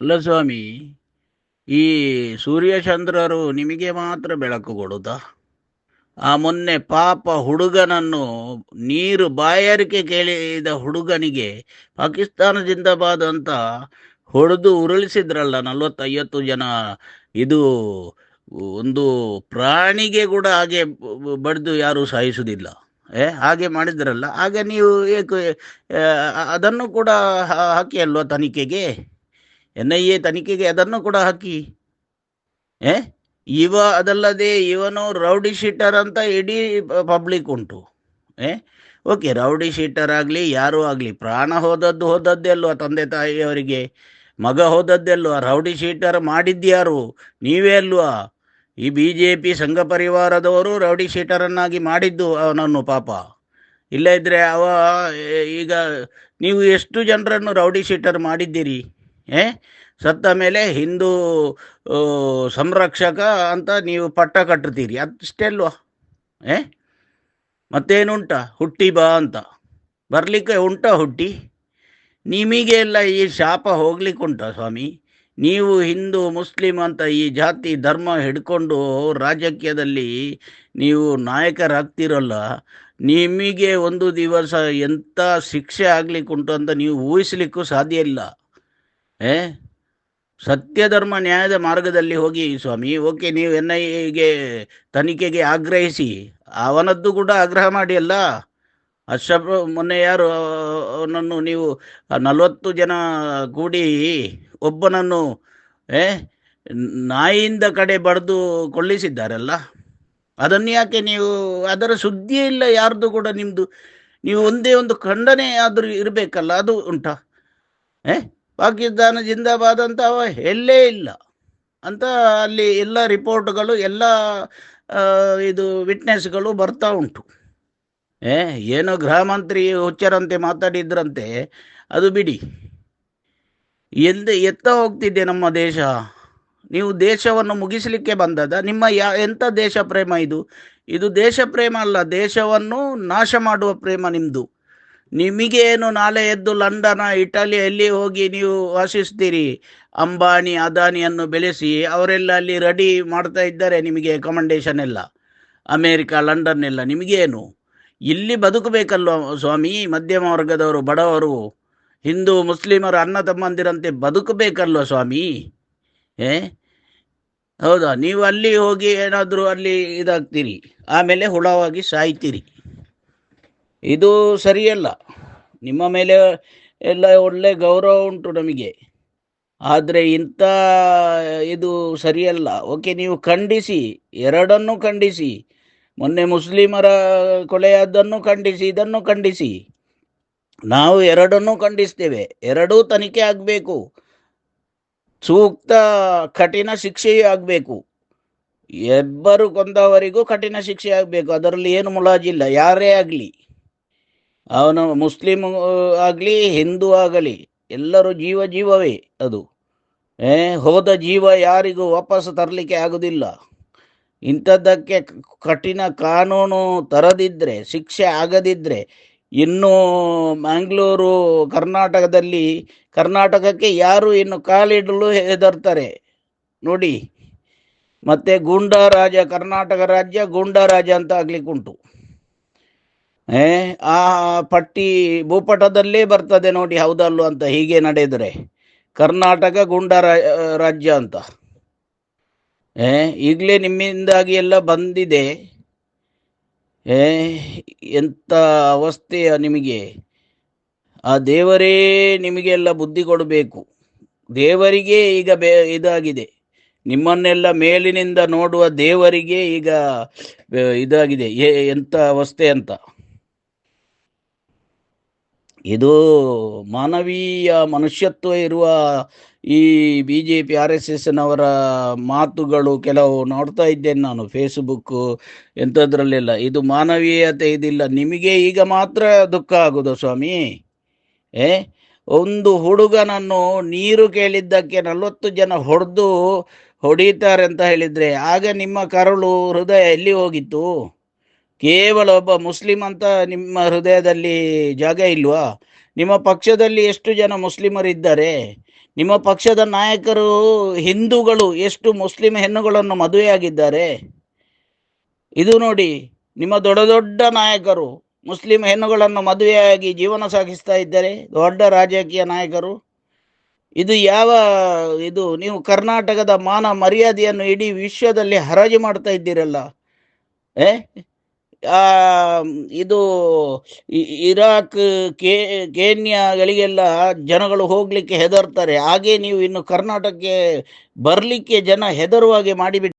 ಅಲ್ಲ ಸ್ವಾಮಿ, ಈ ಸೂರ್ಯಚಂದ್ರರು ನಿಮಗೆ ಮಾತ್ರ ಬೆಳಕು ಕೊಡುತ್ತಾ? ಆ ಮೊನ್ನೆ ಪಾಪ ಹುಡುಗನನ್ನು ನೀರು ಬಾಯಾರಿಕೆ ಕೇಳಿದ ಹುಡುಗನಿಗೆ ಪಾಕಿಸ್ತಾನದಿಂದ ಬಾದಂತ ಹೊಡೆದು ಉರುಳಿಸಿದ್ರಲ್ಲ ನಲ್ವತ್ತೈವತ್ತು ಜನ. ಇದು ಒಂದು ಪ್ರಾಣಿಗೆ ಕೂಡ ಹಾಗೆ ಬಡಿದು ಯಾರು ಸಾಯಿಸುವುದಿಲ್ಲ. ಏ, ಹಾಗೆ ಮಾಡಿದ್ರಲ್ಲ. ಆಗ ನೀವು ಏಕೆ ಅದನ್ನು ಕೂಡ ಹಾಕಿ ಅಲ್ವಾ ತನಿಖೆಗೆ? ಎನ್ ಐ ಎ ತನಿಖೆಗೆ ಅದನ್ನು ಕೂಡ ಹಾಕಿ. ಏ? ಇವ ಅದಲ್ಲದೆ ಇವನು ರೌಡಿ ಶೀಟರ್ ಅಂತ ಇಡೀ ಪಬ್ಲಿಕ್ ಉಂಟು. ಏ? ಓಕೆ, ರೌಡಿ ಶೀಟರ್ ಆಗಲಿ, ಯಾರೂ ಆಗಲಿ, ಪ್ರಾಣ ಹೋದದ್ದು ಹೋದದ್ದೇ ಅಲ್ವಾ ತಂದೆ ತಾಯಿಯವರಿಗೆ? ಮಗ ಹೋದದ್ದೆಲ್ವ ರೌಡಿ ಶೀಟರ್ ಮಾಡಿದ್ಯಾರು? ನೀವೇ ಅಲ್ವಾ? ಈ ಬಿ ಜೆ ಪಿ ಸಂಘ ಪರಿವಾರದವರು ರೌಡಿ ಶೀಟರನ್ನಾಗಿ ಮಾಡಿದ್ದು ಅವನನ್ನು ಪಾಪ. ಇಲ್ಲ ಇದ್ರೆ ಅವ, ಈಗ ನೀವು ಎಷ್ಟು ಜನರನ್ನು ರೌಡಿ ಶೀಟರ್ ಮಾಡಿದ್ದೀರಿ? ಏ? ಸತ್ತ ಮೇಲೆ ಹಿಂದೂ ಸಂರಕ್ಷಕ ಅಂತ ನೀವು ಪಟ್ಟ ಕಟ್ಟುತ್ತೀರಿ ಅಷ್ಟೇ ಅಲ್ವಾ ಏ? ಮತ್ತೇನುಂಟ? ಹುಟ್ಟಿ ಬಾ ಅಂತ. ಬರಲಿಕ್ಕೆ ಉಂಟ ಹುಟ್ಟಿ? ನಿಮಗೆ ಎಲ್ಲ ಈ ಶಾಪ ಹೋಗ್ಲಿಕ್ಕೆ ಉಂಟ ಸ್ವಾಮಿ? ನೀವು ಹಿಂದೂ, ಮುಸ್ಲಿಂ ಅಂತ ಈ ಜಾತಿ, ಧರ್ಮ ಹಿಡ್ಕೊಂಡು ರಾಜಕೀಯದಲ್ಲಿ ನೀವು ನಾಯಕರಾಗ್ತಿರಲ್ಲ, ನಿಮಗೆ ಒಂದು ದಿವಸ ಎಂಥ ಶಿಕ್ಷೆ ಆಗ್ಲಿಕ್ಕುಂಟು ಅಂತ ನೀವು ಊಹಿಸ್ಲಿಕ್ಕೂ ಸಾಧ್ಯ ಇಲ್ಲ. ಏ? ಸತ್ಯ ಧರ್ಮ ನ್ಯಾಯದ ಮಾರ್ಗದಲ್ಲಿ ಹೋಗಿ ಸ್ವಾಮಿ, ಓಕೆ, ನೀವು ಎನ್ ಐಗೆ ತನಿಖೆಗೆ ಆಗ್ರಹಿಸಿ. ಅವನದ್ದು ಕೂಡ ಆಗ್ರಹ ಮಾಡಿ ಅಲ್ಲ. ಅಶ್ರಫ್ ಮೊನ್ನೆ ಯಾರು, ಅವನನ್ನು ನೀವು ನಲವತ್ತು ಜನ ಕೂಡಿ ಒಬ್ಬನನ್ನು, ಏ, ನಾಯಿಯಿಂದ ಕಡೆ ಬಡ್ದು ಕೊಳ್ಳಿಸಿದ್ದಾರಲ್ಲ. ಅದನ್ನು ಯಾಕೆ ನೀವು, ಅದರ ಸುದ್ದಿಯೇ ಇಲ್ಲ, ಯಾರ್ದು ಕೂಡ ನಿಮ್ಮದು ನೀವು ಒಂದೇ ಒಂದು ಖಂಡನೆ ಆದರೂ ಇರಬೇಕಲ್ಲ, ಅದು ಉಂಟಾ. ಏ? ಪಾಕಿಸ್ತಾನ ಜಿಂದಾಬಾದ್ ಅಂತ ಅವ ಇಲ್ಲ. ಅಂತ ಅಲ್ಲಿ ಎಲ್ಲ ರಿಪೋರ್ಟ್ಗಳು, ಎಲ್ಲ ಇದು ವಿಟ್ನೆಸ್ಗಳು ಬರ್ತಾ ಉಂಟು. ಏ, ಏನೋ ಗೃಹ ಮಂತ್ರಿ ಹುಚ್ಚರಂತೆ ಮಾತಾಡಿದ್ರಂತೆ, ಅದು ಬಿಡಿ. ಎಂದ, ಎತ್ತ ಹೋಗ್ತಿದೆ ನಮ್ಮ ದೇಶ? ನೀವು ದೇಶವನ್ನು ಮುಗಿಸಲಿಕ್ಕೆ ಬಂದದ? ನಿಮ್ಮ ಯಾ ಎಂಥ ದೇಶ ಪ್ರೇಮ ಇದು? ಇದು ದೇಶ ಪ್ರೇಮ ಅಲ್ಲ, ದೇಶವನ್ನು ನಾಶ ಮಾಡುವ ಪ್ರೇಮ ನಿಮ್ಮದು ನಿಮಗೆ ಏನು ನಾಳೆ ಎದ್ದು ಲಂಡನ, ಇಟಲಿ ಎಲ್ಲಿ ಹೋಗಿ ನೀವು ವಾಸಿಸ್ತೀರಿ? ಅಂಬಾನಿ, ಅದಾನಿಯನ್ನು ಬೆಳೆಸಿ, ಅವರೆಲ್ಲ ಅಲ್ಲಿ ರೆಡಿ ಮಾಡ್ತಾ ಇದ್ದಾರೆ, ನಿಮಗೆ ಅಕಮಂಡೇಷನ್ ಎಲ್ಲ. ಅಮೇರಿಕ ಲಂಡನ್ ಎಲ್ಲ ನಿಮಗೇನು? ಇಲ್ಲಿ ಬದುಕಬೇಕಲ್ವ ಸ್ವಾಮಿ? ಮಧ್ಯಮ ವರ್ಗದವರು, ಬಡವರು, ಹಿಂದೂ, ಮುಸ್ಲಿಮರು, ಅನ್ನ ತಮ್ಮಂದಿರಂತೆ ಬದುಕಬೇಕಲ್ವ ಸ್ವಾಮಿ? ಏ ಹೌದಾ? ನೀವು ಅಲ್ಲಿ ಹೋಗಿ ಏನಾದರೂ ಅಲ್ಲಿ ಇದಾಗ್ತೀರಿ. ಆಮೇಲೆ ಹುಳವಾಗಿ ಸಾಯ್ತೀರಿ. ಇದು ಸರಿಯಲ್ಲ. ನಿಮ್ಮ ಮೇಲೆ ಎಲ್ಲ ಒಳ್ಳೆ ಗೌರವ ಉಂಟು ನಮಗೆ. ಆದರೆ ಇಂಥ ಇದು ಸರಿಯಲ್ಲ. ಓಕೆ, ನೀವು ಖಂಡಿಸಿ, ಎರಡನ್ನು ಖಂಡಿಸಿ, ಮೊನ್ನೆ ಮುಸ್ಲಿಮರ ಕೊಲೆಯಾದ್ದನ್ನು ಖಂಡಿಸಿ, ಇದನ್ನು ಖಂಡಿಸಿ. ನಾವು ಎರಡನ್ನೂ ಖಂಡಿಸ್ತೇವೆ. ಎರಡೂ ತನಿಖೆ ಆಗಬೇಕು. ಸೂಕ್ತ ಕಠಿಣ ಶಿಕ್ಷೆಯೂ ಆಗಬೇಕು. ಎಬ್ಬರು ಕೊಂದವರಿಗೂ ಕಠಿಣ ಶಿಕ್ಷೆ ಆಗಬೇಕು. ಅದರಲ್ಲಿ ಏನು ಮುಲಾಜಿಲ್ಲ. ಯಾರೇ ಆಗಲಿ. ಅವನು ಮುಸ್ಲಿಂ ಆಗಲಿ, ಹಿಂದೂ ಆಗಲಿ, ಎಲ್ಲರೂ ಜೀವ ಜೀವವೇ ಅದು. ಏ, ಹೋದ ಜೀವ ಯಾರಿಗೂ ವಾಪಸ್ ತರಲಿಕ್ಕೆ ಆಗುವುದಿಲ್ಲ ಇಂಥದ್ದಕ್ಕೆ ಕಠಿಣ ಕಾನೂನು ತರದಿದ್ದರೆ ಶಿಕ್ಷೆ ಆಗದಿದ್ದರೆ ಇನ್ನು ಮ್ಯಾಂಗ್ಳೂರು ಕರ್ನಾಟಕದಲ್ಲಿ, ಕರ್ನಾಟಕಕ್ಕೆ ಯಾರು ಇನ್ನು ಕಾಲಿಡಲು ಹೆದರ್ತಾರೆ? ನೋಡಿ, ಮತ್ತೆ ಗೂಂಡಾ ರಾಜ, ಕರ್ನಾಟಕ ರಾಜ್ಯ ಗೂಂಡಾ ರಾಜ ಅಂತ ಆಗ್ಲಿಕ್ಕುಂಟು. ಏ, ಆ ಪಟ್ಟಿ ಭೂಪಟದಲ್ಲೇ ಬರ್ತದೆ ನೋಡಿ ಹೌದಲ್ಲು ಅಂತ ಹೀಗೆ ನಡೆದರೆ. ಕರ್ನಾಟಕ ಗುಂಡ ರಾಜ್ಯ ಅಂತ. ಏ, ಈಗಲೇ ನಿಮ್ಮಿಂದಾಗಿ ಎಲ್ಲ ಬಂದಿದೆ. ಏ ಎಂಥ ಅವಸ್ಥೆಯ ನಿಮಗೆ? ಆ ದೇವರೇ ನಿಮಗೆಲ್ಲ ಬುದ್ಧಿ ಕೊಡಬೇಕು. ದೇವರಿಗೆ ಈಗ ಬೇ, ಇದಾಗಿದೆ. ನಿಮ್ಮನ್ನೆಲ್ಲ ಮೇಲಿನಿಂದ ನೋಡುವ ದೇವರಿಗೆ ಈಗ ಇದಾಗಿದೆ. ಎಂಥ ಅವಸ್ಥೆ ಅಂತ. ಇದು ಮಾನವೀಯ ಮನುಷ್ಯತ್ವ ಇರುವ ಈ B J P R S ಎಸ್ನವರ ಮಾತುಗಳು ಕೆಲವು ನೋಡ್ತಾ ಇದ್ದೇನೆ ನಾನು ಫೇಸ್ಬುಕ್ಕು ಎಂಥದ್ರಲ್ಲೆಲ್ಲ. ಇದು ಮಾನವೀಯತೆ ಇದಿಲ್ಲ. ನಿಮಗೆ ಈಗ ಮಾತ್ರ ದುಃಖ ಆಗುದು ಸ್ವಾಮಿ. ಏ, ಒಂದು ಹುಡುಗನನ್ನು ನೀರು ಕೇಳಿದ್ದಕ್ಕೆ ನಲವತ್ತು ಜನ ಹೊಡೆದು ಹೊಡೀತಾರೆ ಅಂತ ಹೇಳಿದ್ರೆ, ಆಗ ನಿಮ್ಮ ಕರುಳು ಹೃದಯ ಎಲ್ಲಿ ಹೋಗಿತ್ತು? ಕೇವಲ ಒಬ್ಬ ಮುಸ್ಲಿಂ ಅಂತ ನಿಮ್ಮ ಹೃದಯದಲ್ಲಿ ಜಾಗ ಇಲ್ವಾ? ನಿಮ್ಮ ಪಕ್ಷದಲ್ಲಿ ಎಷ್ಟು ಜನ ಮುಸ್ಲಿಮರಿದ್ದಾರೆ? ನಿಮ್ಮ ಪಕ್ಷದ ನಾಯಕರು ಹಿಂದೂಗಳು ಎಷ್ಟು ಮುಸ್ಲಿಂ ಹೆಣ್ಣುಗಳನ್ನು ಮದುವೆಯಾಗಿದ್ದಾರೆ? ಇದು ನೋಡಿ, ನಿಮ್ಮ ದೊಡ್ಡ ದೊಡ್ಡ ನಾಯಕರು ಮುಸ್ಲಿಂ ಹೆಣ್ಣುಗಳನ್ನು ಮದುವೆಯಾಗಿ ಜೀವನ ಸಾಗಿಸ್ತಾ ಇದ್ದಾರೆ, ದೊಡ್ಡ ರಾಜಕೀಯ ನಾಯಕರು. ಇದು ಯಾವ, ಇದು ನೀವು ಕರ್ನಾಟಕದ ಮಾನ ಮರ್ಯಾದೆಯನ್ನು ಇಡೀ ವಿಶ್ವದಲ್ಲಿ ಹರಾಜು ಮಾಡ್ತಾ ಇದ್ದೀರಲ್ಲ, ಏ? ಇದು ಇ- ಇರಾಕ್, ಕೇ, ಕೇನ್ಯಾಗಳಿಗೆಲ್ಲ ಜನಗಳು ಹೋಗ್ಲಿಕ್ಕೆ ಹೆದರ್ತಾರೆ. ಹಾಗೆ ನೀವು ಇನ್ನು ಕರ್ನಾಟಕಕ್ಕೆ ಬರಲಿಕ್ಕೆ ಜನ ಹೆದರುವಾಗೆ ಮಾಡಿಬಿಟ್ಟು